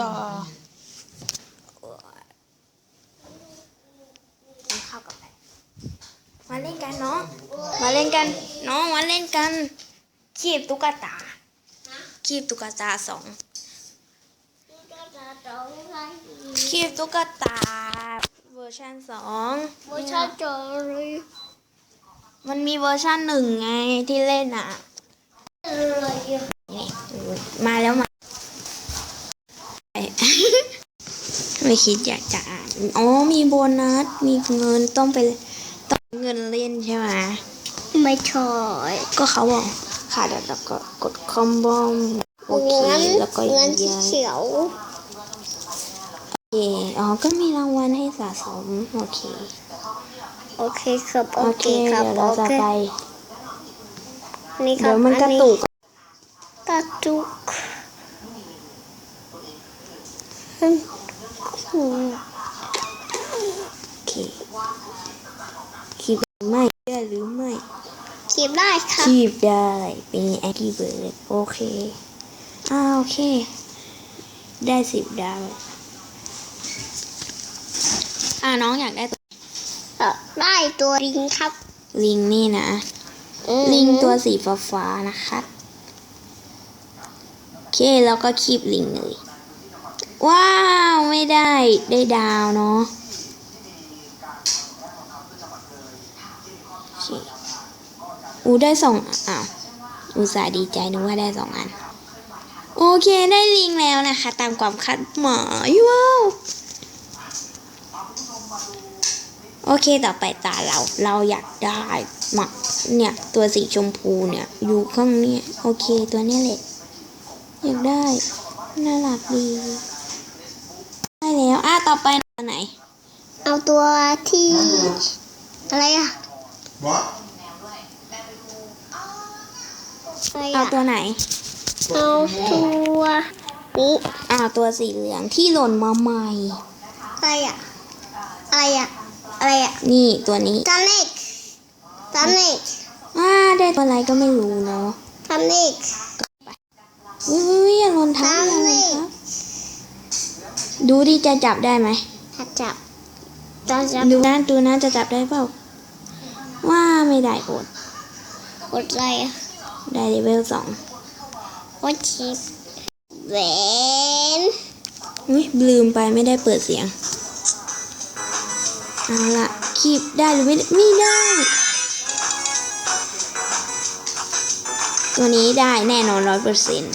ต่อกินข้าวกับอะไรมาเล่นกันเนาะมาเล่นกัน น้องมาเล่นกัน คีบตุ๊กตา คีบตุ๊กตาสองคีบตุ๊กตาเวอร์ชันสองโมชั่นจอรีมันมีเวอร์ชันหนึ่งไงที่เล่นอะอะไรอะนี่มาแล้วมา ไม่คิดอยากจะอ่านอ๋อมีโบนัสมีเงินต้องไปต้องเงินเล่นใช่ไหมไม่ชอยก็เขาบอกค่ะเดี๋ยวเราก็กดคอมบอมโอเคงั้นแล้วก็เงินสีย้ายเขียวโอเคอ๋อก็มีรางวัลให้สะสมโอเคโอเคครับโอโอเคเคครับเดี๋ยวโอเราจะเคไปนี่ครัเดี๋บยวมันกระตุกกระตุกอืม โอเคคีบไม่ได้หรือไม่ขีบได้ครับคีบได้เป็นแอคทีเบิร์ดโอเคอ่าโอเค ได้สิบดาวอ่าน้องอยากได้ตัวเอ่อได้ตัวลิงครับ ลิงนี่นะอืมลิงตัวสีฟ้าฟ้าๆนะคะโอเค แล้วก็คีบลิงเลย ว้าว ไม่ได้ได้ดาวเนาะอเคอูได้สองอ้าวอุตส่าห์ดีใจนึกว่าได้สองอัน โอเคได้ลิงแล้วนะคะ ตามความคาดหมายว้าวโอเคต่อไปตาเราเราอยากได้หมักเนี่ย ตัวสีชมพูเนี่ย อยู่ข้างเนี้ยโอเคตัวเนี้แหละอยากได้ น่ารักดี ต่อไปตัวไหน เอาตัวที่ อะไรอะ What? อะไรเอาอะตัวไหน เอาตัวนี้อ่าตัวสีเหลืองที่หล่นมาใหม่ อะไรอะอะไรอะอะไรอะนี่ตัวนี้ ตันเน็กตันเน็กอ่าได้ตัวอะไรก็ไม่รู้เนาะตันเน็กอุ้ยอย่าหล่นทับอย่าหล่นทับ ดูดิจะจับได้ไหมถ้าจับตอนจับดูนะดูนะจะจับได้เปล่าว่าไม่ได้อดกดอะไรอะได้เลเวลสองกดชิปแหวนอุ้ยลืมไปไม่ได้เปิดเสียงเอาละคีบได้หรือไม่ได้ไม่ได้ ตัวนี้ได้แน่นอนร้อยเปอร์เซ็นต์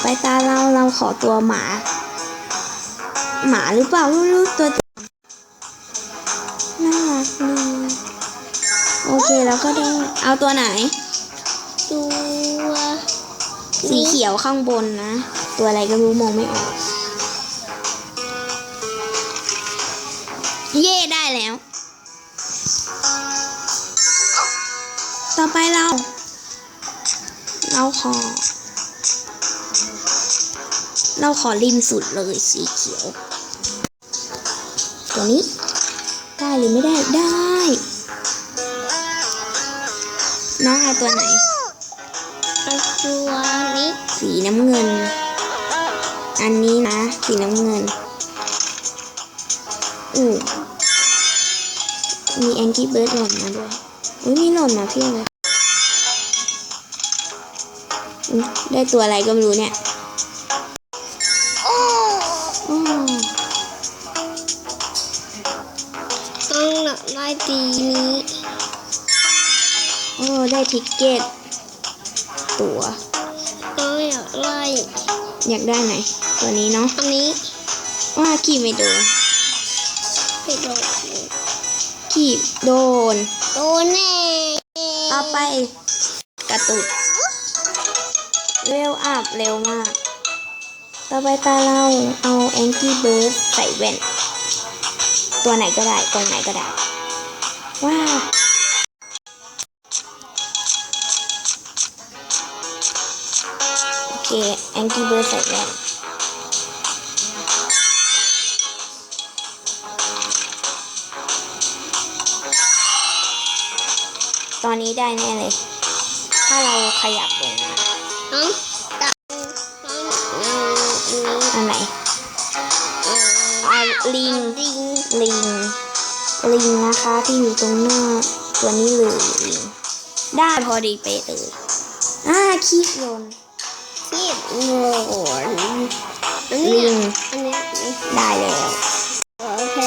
ไปตาเราเราขอตัวหมา หมาหรือเปล่าไม่รู้ตัวน่ารักดีโอเคแล้วก็ได้เอาตัวไหน ตัวสีเขียวข้างบนนะ ตัวอะไรก็รู้มองไม่ออก เย่ได้แล้ว ต่อไปเรา เราขอ เราขอริมสุดเลยสีเขียว ตัวนี้ ได้หรือไม่ได้ได้ น้องเอาตัวไหนเอาตัวนี้สีน้ำเงิน อันนี้นะ สีน้ำเงิน อือมีแองกี้เบิร์ดหล่นมาด้วยอุ้ยมีหล่นมาเพียบเลยอุ๊ยได้ตัวอะไรก็ไม่รู้เนี่ย ได้ดีนี้ โอ้ ได้ทิกเก็ต ตัวต้องอยากไล่อยากได้ไหน ตัวนี้เนาะ อันนี้ ว่าขี่ไม่โดนไปโดนขี่โดน โดนแน่ต่อไป กระตุกเร็วอัพเร็วมาก ต่อไปตาเราเอาแองกี้เบิร์ดใส่แว่น ตัวไหนก็ได้ ตัวไหนก็ได้ ว้าวโอเคแอนกี้เบิร์ดใส่แล้วตอนนี้ได้แน่เลย ถ้าเราขยับลงมาอันไหนลิงลิงลิง ลิงนะคะที่อยู่ตรงหน้าตัวนี้เลยลิงได้พอดีเป๊ะเลยอ่าคีบโยนที่โง่อันลินี้งอันนี้ได้แล้ว โอเค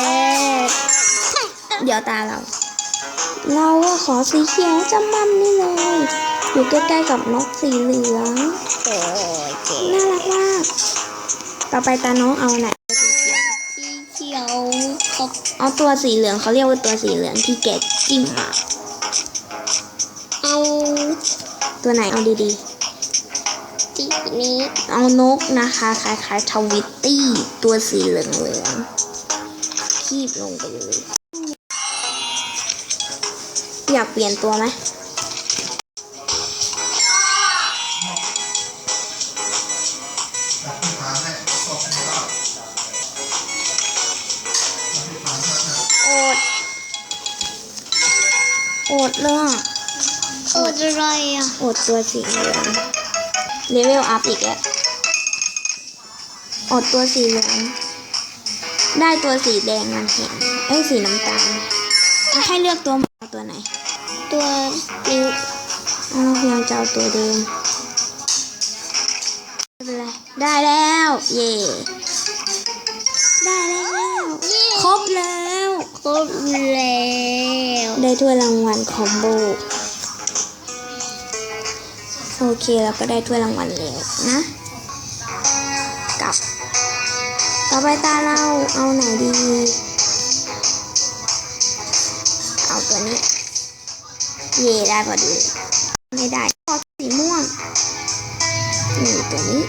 เดี๋ยวตาเรา เราอะขอสีเขียวจำมั่มนี่เลย อยู่ใกล้ๆกับนกสีเหลือง โอ้ยเจ๋น่ารักมาก ต่อไปตาน้องเอาไหนสีเขียวครบ เอาตัวสีเหลืองเขาเรียกว่าตัวสีเหลืองที่แกะจิ้มมาเอาตัวไหนเอาดีสีนี้ๆเอานกนะคะคล้ายๆทวิตตี้ตัวสีเหลืองๆคีบลงไปเลย อยากเปลี่ยนตัวไหม ดเลยอะอ้ยอะไรอะอดตัวสีเหลืองเลเวลอัพอีกแล้วอดตัวสีเหลืองได้ตัวสีแดงมันเห็นเอ้ยสีน้ำตาลอะให้เลือกตัวตัวไหน ตัวนี้อ้าพยายามจะเอาตัวเดิมไม่เป็นไรได้แล้ว เย่ได้แล้ว ครบแล้ว ครบแล้ว ถ้วยรางวัลคอมโบโอเคแล้วก็ได้ถ้วยรางวัลแล้วนะกลับ ต่อไปตาเราเอาไหนดี เอาตัวนี้ เย่ได้พอดี ไม่ได้ขอสีม่วงนี่ตัวนี้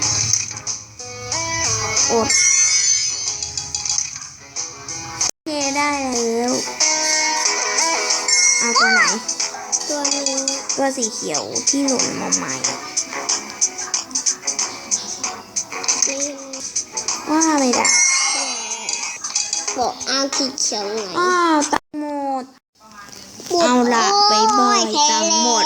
โอ้ ตัวสีเขียวที่หล่นมาใหม่นี่ว่าไม่ได้บอกเอาสีเขียวไหนอ้าวตังหมด เอาล่ะบ๊ายบายตังค์หมด